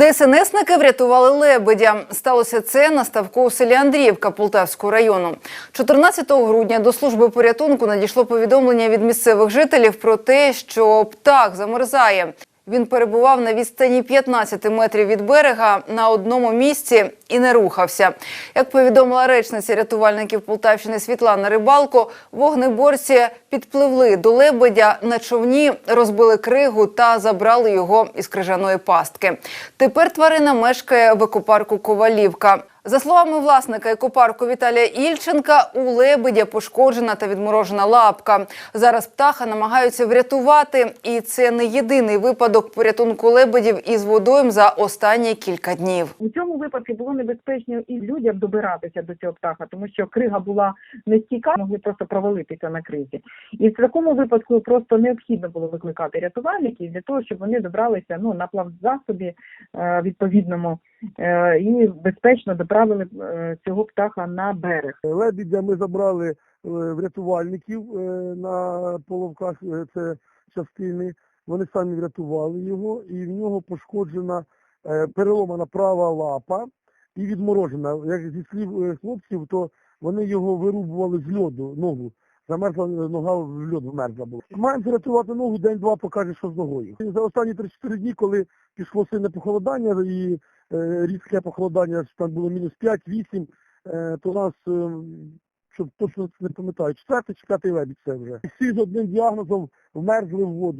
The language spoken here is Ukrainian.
ДСНСники врятували лебедя. Сталося це на ставку у селі Андріївка Полтавського району. 14 грудня до служби порятунку надійшло повідомлення від місцевих жителів про те, що птах замерзає. Він перебував на відстані 15 метрів від берега на одному місці і не рухався. Як повідомила речниця рятувальників Полтавщини Світлана Рибалко, вогнеборці підпливли до лебедя на човні, розбили кригу та забрали його із крижаної пастки. Тепер тварина мешкає в екопарку Ковалівка. За словами власника екопарку Віталія Ільченка, у лебедя пошкоджена та відморожена лапка. Зараз птаха намагаються врятувати, і це не єдиний випадок порятунку лебедів із водою за останні кілька днів. У цьому випадку було небезпечно і людям добиратися до цього птаха, тому що крига була нестійка, могли просто провалитися на кризі. І в такому випадку просто необхідно було викликати рятувальників для того, щоб вони добралися ну на плавзасобі е, відповідному і безпечно доправили е, цього птаха на берег. Лебідя ми забрали е, врятувальників е, на половках, е, це частини. Вони самі врятували його, і в нього пошкоджена е, переломана права лапа і відморожена. Як зі слів е, хлопців, то вони його вирубували з льоду, ногу. Замерзла нога в льод вмерзла була. Маємо врятувати ногу, день-два покаже, що з ногою. За останні 3-4 дні, коли пішло сильне похолодання і е, різке похолодання, там було мінус 5-8, е, то у нас, е, щоб точно не пам'ятаю, четвертий чи п'ятий лебідь це вже. Всі з одним діагнозом вмерзли в воду.